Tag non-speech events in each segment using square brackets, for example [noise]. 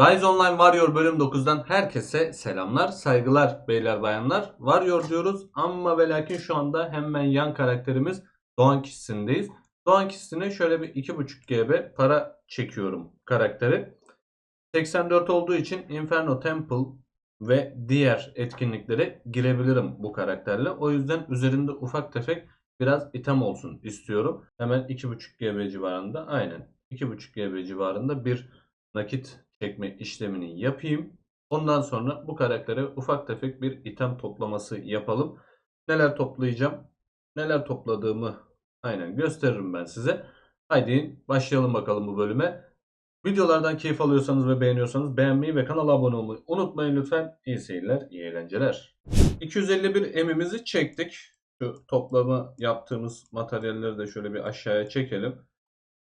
Rise Online Warrior bölüm 9'dan herkese selamlar, saygılar beyler bayanlar. Warrior diyoruz ama ve lakin şu anda hemen yan karakterimiz Doğan kişisindeyiz. Doğan kişisine şöyle bir 2.5 GB para çekiyorum karakteri. 84 olduğu için Inferno Temple ve diğer etkinliklere girebilirim bu karakterle. O yüzden üzerinde ufak tefek biraz item olsun istiyorum. Hemen 2.5 GB civarında aynen 2.5 GB civarında bir nakit çekme işlemini yapayım. Ondan sonra bu karaktere ufak tefek bir item toplaması yapalım. Neler toplayacağım? Neler topladığımı aynen gösteririm ben size. Haydi başlayalım bakalım bu bölüme. Videolardan keyif alıyorsanız ve beğeniyorsanız beğenmeyi ve kanala abone olmayı unutmayın lütfen. İyi seyirler, iyi eğlenceler. 251 emimizi çektik. Şu toplama yaptığımız materyalleri de şöyle bir aşağıya çekelim.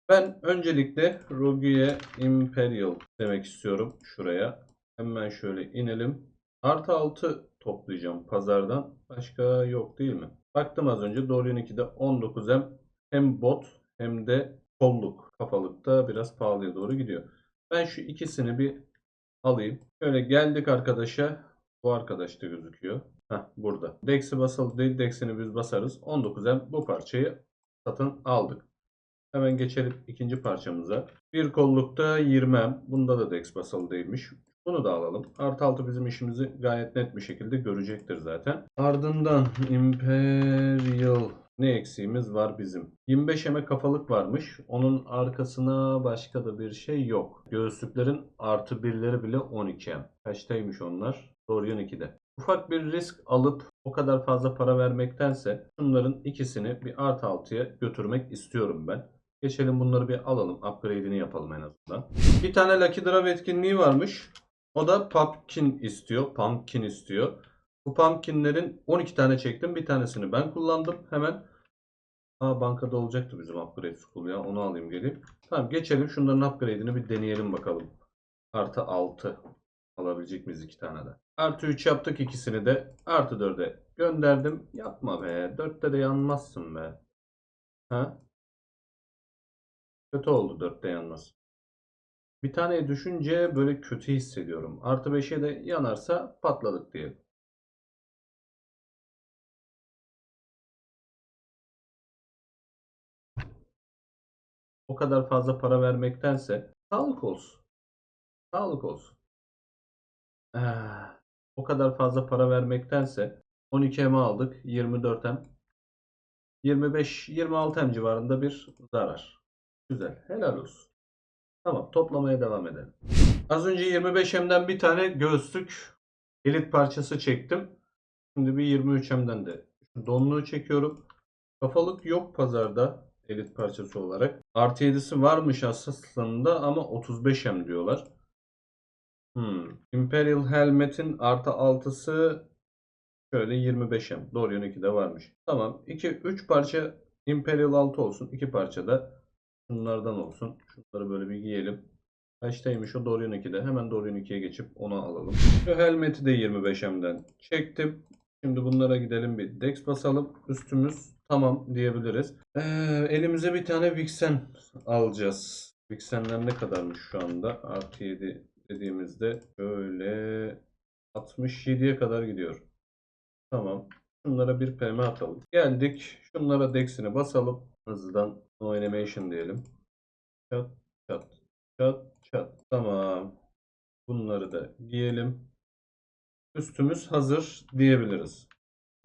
Ben öncelikle Rogue Imperial demek istiyorum şuraya. Hemen şöyle inelim. Artı 6 toplayacağım pazardan. Başka yok değil mi? Baktım az önce Dorian 2'de 19M hem bot hem de kolluk kafalıkta biraz pahalıya doğru gidiyor. Ben şu ikisini bir alayım. Şöyle geldik arkadaşa. Bu arkadaş da gözüküyor. Heh, burada. Dex'i basılı değil. Dex'ini biz basarız. 19M bu parçayı satın aldık. Hemen geçelim ikinci parçamıza. Bir kollukta 20M. Bunda da Dex basılı değilmiş. Bunu da alalım. Artı 6 bizim işimizi gayet net bir şekilde görecektir zaten. Ardından Imperial ne eksiğimiz var bizim? 25 eme kafalık varmış. Onun arkasına başka da bir şey yok. Göğüslüklerin artı birleri bile 12 em. Kaçtaymış onlar? Dorian 2'de. Ufak bir risk alıp o kadar fazla para vermektense şunların ikisini bir artı 6'ya götürmek istiyorum ben. Geçelim bunları bir alalım. Upgrade'ini yapalım en azından. Bir tane Lucky Draw etkinliği varmış. O da Pumpkin istiyor. Pumpkin istiyor. Bu Pumpkin'lerin 12 tane çektim. Bir tanesini ben kullandım. Hemen Aa, bankada olacaktı bizim upgrade school ya. Onu alayım geleyim. Tamam geçelim. Şunların upgrade'ini bir deneyelim bakalım. Artı 6 alabilecek miyiz iki tane de. Artı 3 yaptık ikisini de. Artı 4'e gönderdim. Yapma be. 4'te de yanmazsın be. Ha? Kötü oldu 4'te yanmaz. Bir taneye düşünce böyle kötü hissediyorum. Artı 5'e de yanarsa patladık diyelim. O kadar fazla para vermektense sağlık olsun. Sağlık olsun. Ah, o kadar fazla para vermektense 12M aldık. 24M. 25-26M civarında bir zarar. Güzel. Helal olsun. Tamam. Toplamaya devam edelim. Az önce 25M'den bir tane göğüslük elit parçası çektim. Şimdi bir 23M'den de donluğu çekiyorum. Kafalık yok pazarda elit parçası olarak. Artı 7'si varmış aslında ama 35M diyorlar. Hmm. Imperial Helmet'in artı 6'sı şöyle 25M. Dorian 2'de varmış. Tamam. 2 3 parça Imperial 6 olsun. 2 parça da şunlardan olsun. Şunları böyle bir giyelim. Kaçtaymış o Dorian 2'de. Hemen Dorian 2'ye geçip onu alalım. Şu helmeti de 25M'den çektim. Şimdi bunlara gidelim bir Dex basalım. Üstümüz tamam diyebiliriz. Ee, elimize bir tane Vixen alacağız. Vixenler ne kadarmış şu anda? Artı 7 dediğimizde böyle 67'ye kadar gidiyor. Tamam. Şunlara bir PM atalım. Geldik. Şunlara Dex'ini basalım. Hızlıdan no animation diyelim. Çat çat çat çat. Tamam. Bunları da giyelim. Üstümüz hazır diyebiliriz.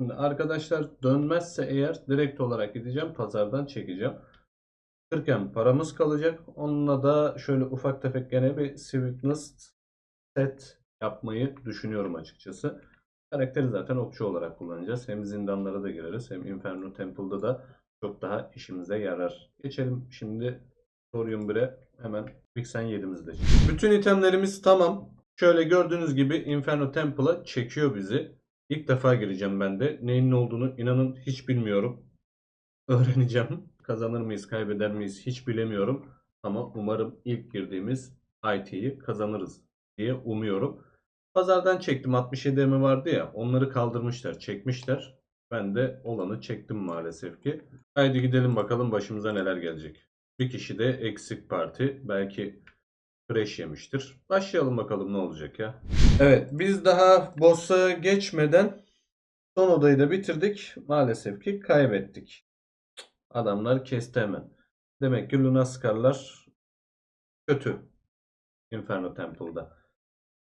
Şimdi arkadaşlar dönmezse eğer direkt olarak gideceğim. Pazardan çekeceğim. 40 paramız kalacak. Onunla da şöyle ufak tefek gene bir Sweetness set yapmayı düşünüyorum açıkçası. Karakteri zaten okçu olarak kullanacağız. Hem zindanlara da gireriz hem Inferno Temple'da da çok daha işimize yarar. Geçelim şimdi Thorium 1'e hemen Vixen 7'mizde. Bütün itemlerimiz tamam. Şöyle gördüğünüz gibi Inferno Temple'a çekiyor bizi. İlk defa gireceğim ben de. Neyin ne olduğunu inanın hiç bilmiyorum. Öğreneceğim. Kazanır mıyız, kaybeder miyiz hiç bilemiyorum. Ama umarım ilk girdiğimiz IT'yi kazanırız diye umuyorum. Pazardan çektim 67 mi vardı ya onları kaldırmışlar çekmişler. Ben de olanı çektim maalesef ki. Haydi gidelim bakalım başımıza neler gelecek. Bir kişi de eksik parti. Belki Crash yemiştir. Başlayalım bakalım ne olacak ya. Evet biz daha boss'a geçmeden son odayı da bitirdik. Maalesef ki kaybettik. Adamlar kesti hemen. Demek ki Lunarskarlar kötü. Inferno Temple'da.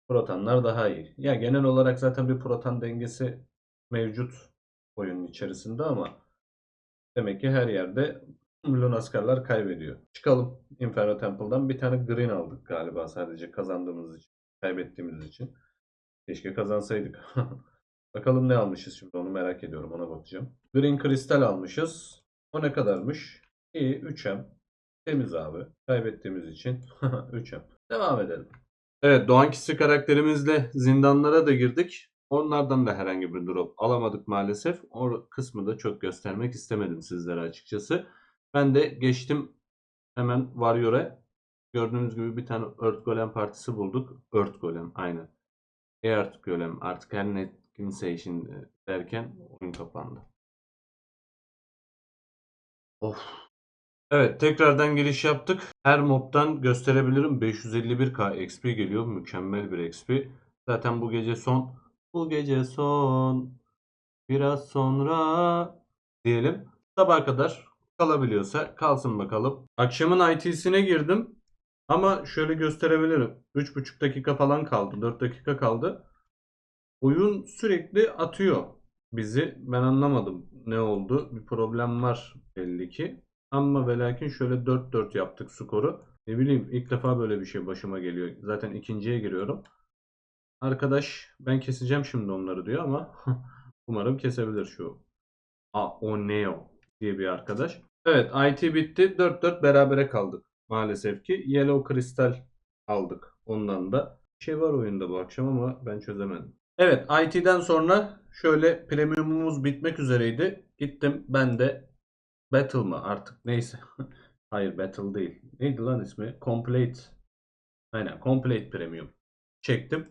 Protanlar daha iyi. Ya genel olarak zaten bir protan dengesi mevcut oyunun içerisinde ama demek ki her yerde Lunaskarlar kaybediyor. Çıkalım Inferno Temple'dan. Bir tane green aldık galiba sadece kazandığımız için. Kaybettiğimiz için. Keşke kazansaydık. [laughs] Bakalım ne almışız şimdi onu merak ediyorum ona bakacağım. Green kristal almışız. O ne kadarmış? İyi 3M. Temiz abi. Kaybettiğimiz için [laughs] 3M. Devam edelim. Evet Doğankisi karakterimizle zindanlara da girdik. Onlardan da herhangi bir drop alamadık maalesef. O kısmı da çok göstermek istemedim sizlere açıkçası. Ben de geçtim hemen Warrior'a. Gördüğünüz gibi bir tane Earth Golem partisi bulduk. Earth Golem aynen. Earth Golem artık her ne kimse için derken oyun kapandı. Of. Evet tekrardan giriş yaptık. Her mobdan gösterebilirim. 551k XP geliyor. Mükemmel bir XP. Zaten bu gece son. Bu gece son. Biraz sonra diyelim. Sabaha kadar kalabiliyorsa kalsın bakalım. Akşamın IT'sine girdim. Ama şöyle gösterebilirim. 3,5 dakika falan kaldı. 4 dakika kaldı. Oyun sürekli atıyor bizi. Ben anlamadım ne oldu. Bir problem var belli ki. Ama ve lakin şöyle 4-4 yaptık skoru. Ne bileyim ilk defa böyle bir şey başıma geliyor. Zaten ikinciye giriyorum. Arkadaş ben keseceğim şimdi onları diyor ama [laughs] umarım kesebilir şu. A o Neo diye bir arkadaş. Evet IT bitti. 4-4 berabere kaldık maalesef ki. Yellow Crystal aldık ondan da. Bir şey var oyunda bu akşam ama ben çözemedim. Evet IT'den sonra şöyle premiumumuz bitmek üzereydi. Gittim ben de Battle mı artık neyse. [laughs] Hayır Battle değil. Neydi lan ismi? Complete. Aynen Complete Premium. Çektim.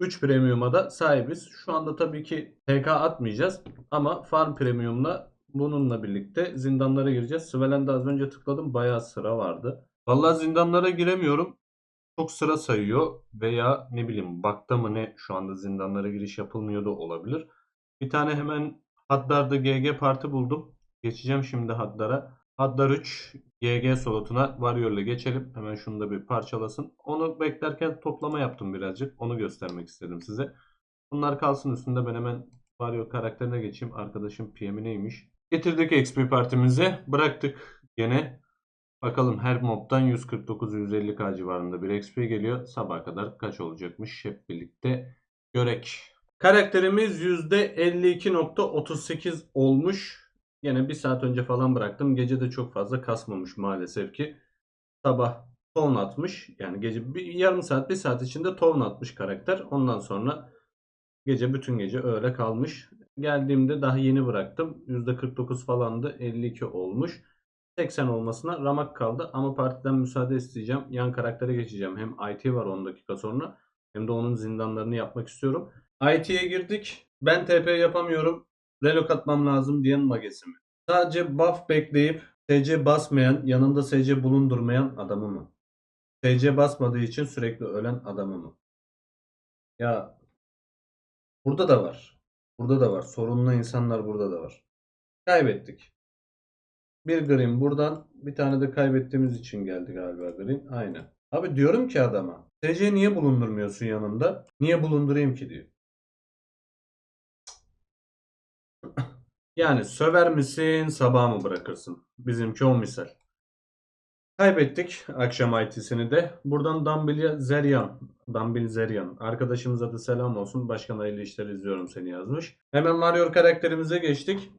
3 Premium'a da sahibiz. Şu anda tabii ki TK atmayacağız. Ama Farm Premium'la bununla birlikte zindanlara gireceğiz. Svelend'e az önce tıkladım. Bayağı sıra vardı. Vallahi zindanlara giremiyorum. Çok sıra sayıyor. Veya ne bileyim bakta mı ne şu anda zindanlara giriş yapılmıyor da olabilir. Bir tane hemen Haddar'da GG parti buldum. Geçeceğim şimdi Haddar'a. Haddar 3 GG slotuna Warrior'la geçelim. Hemen şunu da bir parçalasın. Onu beklerken toplama yaptım birazcık. Onu göstermek istedim size. Bunlar kalsın üstünde ben hemen Warrior karakterine geçeyim. Arkadaşım PM'i neymiş? Getirdik XP partimize. Bıraktık gene. Bakalım her mobdan 149-150k civarında bir XP geliyor. Sabaha kadar kaç olacakmış hep birlikte görek. Karakterimiz %52.38 olmuş. Yine bir saat önce falan bıraktım. Gece de çok fazla kasmamış maalesef ki. Sabah ton atmış. Yani gece bir yarım saat bir saat içinde ton atmış karakter. Ondan sonra gece bütün gece öyle kalmış. Geldiğimde daha yeni bıraktım. %49 falandı. 52 olmuş. 80 olmasına ramak kaldı. Ama partiden müsaade isteyeceğim. Yan karaktere geçeceğim. Hem IT var 10 dakika sonra. Hem de onun zindanlarını yapmak istiyorum. IT'ye girdik. Ben TP yapamıyorum. Relok atmam lazım diyen magesi mi? Sadece buff bekleyip SC basmayan, yanında SC bulundurmayan adamı mı? SC basmadığı için sürekli ölen adamı mı? Ya burada da var. Burada da var. Sorunlu insanlar burada da var. Kaybettik. Bir green buradan bir tane de kaybettiğimiz için geldi galiba green. Aynen. Abi diyorum ki adama SC niye bulundurmuyorsun yanında? Niye bulundurayım ki diyor. Yani söver misin sabah mı bırakırsın? Bizimki o misal. Kaybettik akşam IT'sini de. Buradan Dambil Zeryan. Dambil Zeryan. Arkadaşımıza da selam olsun. Başkan hayırlı işler izliyorum seni yazmış. Hemen Warrior karakterimize geçtik.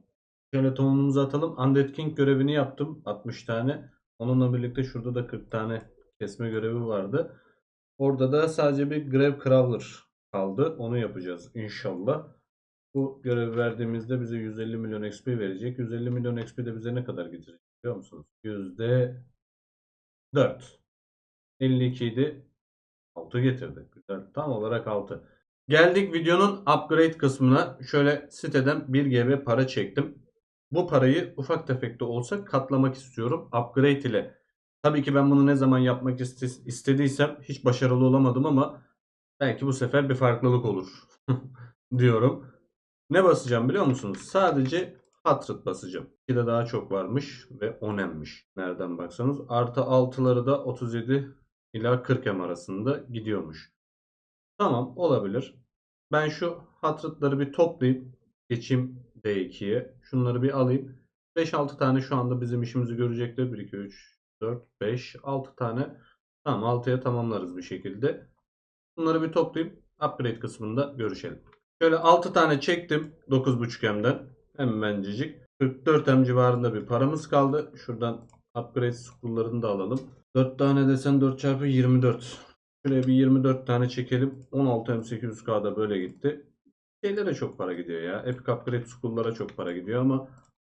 Şöyle tohumumuzu atalım. Undead King görevini yaptım. 60 tane. Onunla birlikte şurada da 40 tane kesme görevi vardı. Orada da sadece bir Grave Crawler kaldı. Onu yapacağız inşallah. Bu görevi verdiğimizde bize 150 milyon XP verecek. 150 milyon XP de bize ne kadar getirecek biliyor musunuz? Yüzde 4. 52 idi. 6 getirdi. Güzel. Tam olarak 6. Geldik videonun upgrade kısmına. Şöyle siteden 1 GB para çektim. Bu parayı ufak tefek de olsa katlamak istiyorum. Upgrade ile Tabii ki ben bunu ne zaman yapmak iste- istediysem hiç başarılı olamadım ama belki bu sefer bir farklılık olur [laughs] diyorum. Ne basacağım biliyor musunuz? Sadece Hatred basacağım. Bir de daha çok varmış ve onemmiş. Nereden baksanız. Artı 6'ları da 37 ila 40 M arasında gidiyormuş. Tamam olabilir. Ben şu Hatred'ları bir toplayayım. Geçeyim D2'ye. Şunları bir alayım. 5-6 tane şu anda bizim işimizi görecekler. 1, 2, 3, 4, 5, 6 tane. Tamam 6'ya tamamlarız bir şekilde. Bunları bir toplayayım. Upgrade kısmında görüşelim. Şöyle 6 tane çektim 9.5 M'den. Hemencecik. 44 M civarında bir paramız kaldı. Şuradan upgrade scroll'larını da alalım. 4 tane desen 4 çarpı 24. Şuraya bir 24 tane çekelim. 16 M800K'da böyle gitti. Şeylere çok para gidiyor ya. Epic upgrade scroll'lara çok para gidiyor ama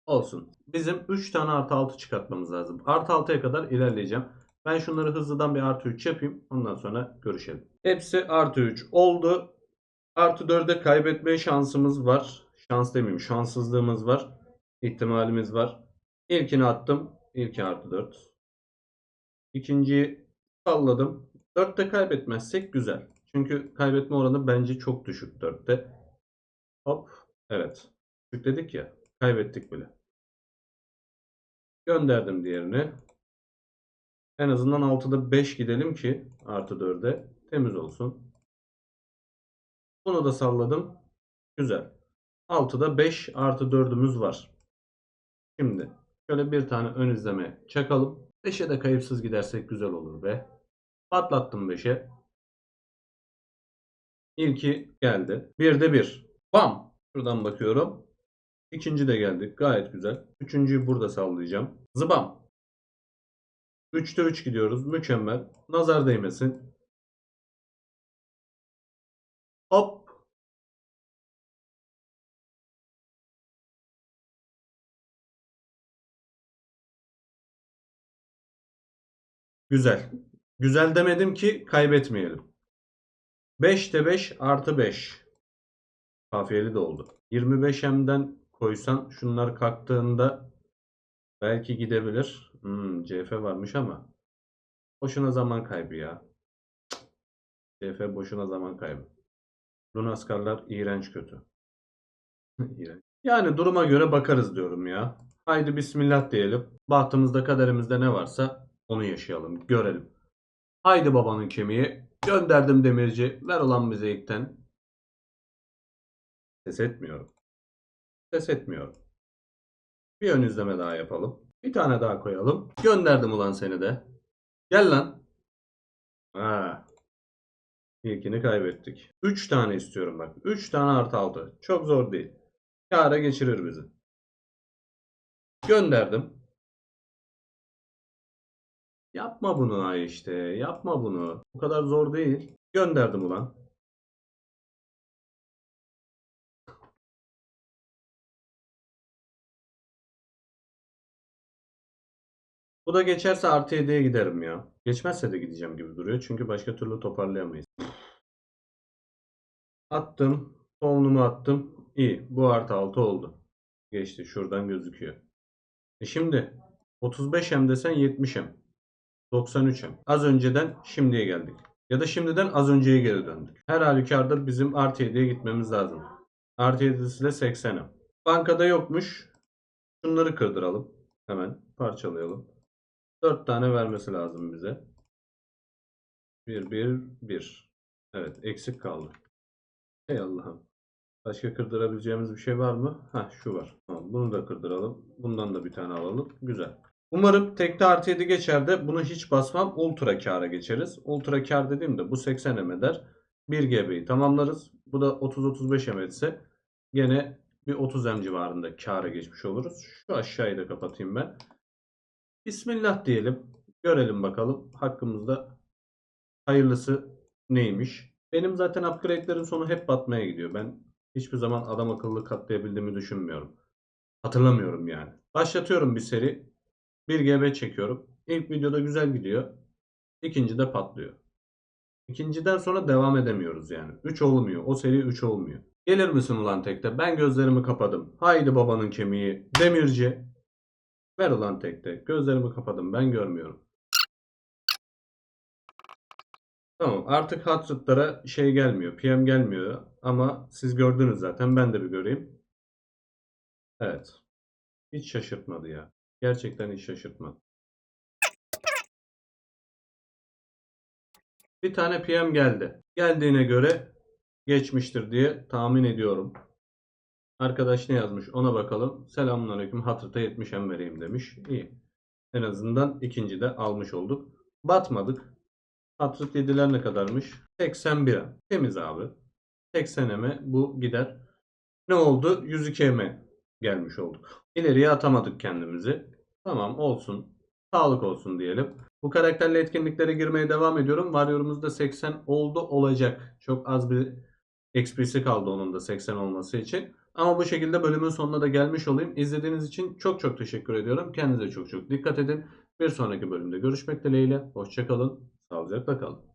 olsun. Bizim 3 tane artı 6 çıkartmamız lazım. Artı 6'ya kadar ilerleyeceğim. Ben şunları hızlıdan bir artı 3 yapayım. Ondan sonra görüşelim. Hepsi artı 3 oldu. Artı 4'e kaybetme şansımız var. Şans demeyeyim şanssızlığımız var. İhtimalimiz var. İlkini attım. İlki artı 4. İkinciyi salladım. 4'te kaybetmezsek güzel. Çünkü kaybetme oranı bence çok düşük 4'te. Hop. Evet. Düşük dedik ya. Kaybettik bile. Gönderdim diğerini. En azından 6'da 5 gidelim ki artı 4'e temiz olsun. Bunu da salladım. Güzel. 6'da 5 artı 4'ümüz var. Şimdi şöyle bir tane ön izleme çakalım. 5'e de kayıpsız gidersek güzel olur be. Patlattım 5'e. İlki geldi. Bir de bir. Bam. Şuradan bakıyorum. İkinci de geldi. Gayet güzel. Üçüncüyü burada sallayacağım. Zıbam. 3'te 3 gidiyoruz. Mükemmel. Nazar değmesin. Hop. Güzel. Güzel demedim ki kaybetmeyelim. 5'te 5 artı 5. Kafiyeli de oldu. 25M'den koysan şunlar kalktığında belki gidebilir. Hmm, CF varmış ama boşuna zaman kaybı ya. CF boşuna zaman kaybı. Lunaskarlar iğrenç kötü. [laughs] Yani duruma göre bakarız diyorum ya. Haydi bismillah diyelim. Bahtımızda kaderimizde ne varsa onu yaşayalım, görelim. Haydi babanın kemiği. Gönderdim demirci. Ver ulan bize ilkten. Ses etmiyorum. Ses etmiyorum. Bir ön izleme daha yapalım. Bir tane daha koyalım. Gönderdim ulan seni de. Gel lan. Ha. İlkini kaybettik. 3 tane istiyorum bak. 3 tane artı 6. Çok zor değil. Kâra geçirir bizi. Gönderdim. Yapma bunu ay işte. Yapma bunu. Bu kadar zor değil. Gönderdim ulan. Bu da geçerse artı 7'ye giderim ya. Geçmezse de gideceğim gibi duruyor. Çünkü başka türlü toparlayamayız. Attım. Tohumu attım. İyi. Bu artı 6 oldu. Geçti. Şuradan gözüküyor. E şimdi 35M desen 70M. 93M. Az önceden şimdiye geldik. Ya da şimdiden az önceye geri döndük. Her halükarda bizim artı 7'ye gitmemiz lazım. Artı 7'si de 80M. Bankada yokmuş. Şunları kırdıralım. Hemen parçalayalım. 4 tane vermesi lazım bize. 1, 1, 1. Evet eksik kaldı. Ey Allah'ım. Başka kırdırabileceğimiz bir şey var mı? Hah şu var. Bunu da kırdıralım. Bundan da bir tane alalım. Güzel. Umarım tekte artı 7 geçer de bunu hiç basmam. Ultra kâra geçeriz. Ultra kâr dediğimde bu 80 M eder. 1 GB'yi tamamlarız. Bu da 30-35 M etse gene bir 30 M civarında kâra geçmiş oluruz. Şu aşağıyı da kapatayım ben. Bismillah diyelim. Görelim bakalım. Hakkımızda hayırlısı neymiş. Benim zaten upgrade'lerin sonu hep batmaya gidiyor. Ben hiçbir zaman adam akıllı katlayabildiğimi düşünmüyorum. Hatırlamıyorum yani. Başlatıyorum bir seri. 1 GB çekiyorum. İlk videoda güzel gidiyor. İkinci de patlıyor. İkinciden sonra devam edemiyoruz yani. 3 olmuyor. O seri 3 olmuyor. Gelir misin ulan tekte? Ben gözlerimi kapadım. Haydi babanın kemiği. Demirci. Ver ulan tekte. Gözlerimi kapadım. Ben görmüyorum. Tamam artık hatırlara şey gelmiyor. PM gelmiyor. Ama siz gördünüz zaten. Ben de bir göreyim. Evet. Hiç şaşırtmadı ya. Gerçekten hiç şaşırtmadı. Bir tane PM geldi. Geldiğine göre geçmiştir diye tahmin ediyorum. Arkadaş ne yazmış ona bakalım. Selamünaleyküm hatırta 70 em vereyim demiş. İyi. En azından ikinci de almış olduk. Batmadık. Hatırıt 7'ler ne kadarmış? 81 em. Temiz abi. 80 eme bu gider. Ne oldu? 102 eme gelmiş olduk. İleriye atamadık kendimizi. Tamam olsun. Sağlık olsun diyelim. Bu karakterle etkinliklere girmeye devam ediyorum. Varyorumuzda 80 oldu olacak. Çok az bir XP'si kaldı onun da 80 olması için. Ama bu şekilde bölümün sonuna da gelmiş olayım. İzlediğiniz için çok çok teşekkür ediyorum. Kendinize çok çok dikkat edin. Bir sonraki bölümde görüşmek dileğiyle. Hoşçakalın. Sağlıcakla kalın.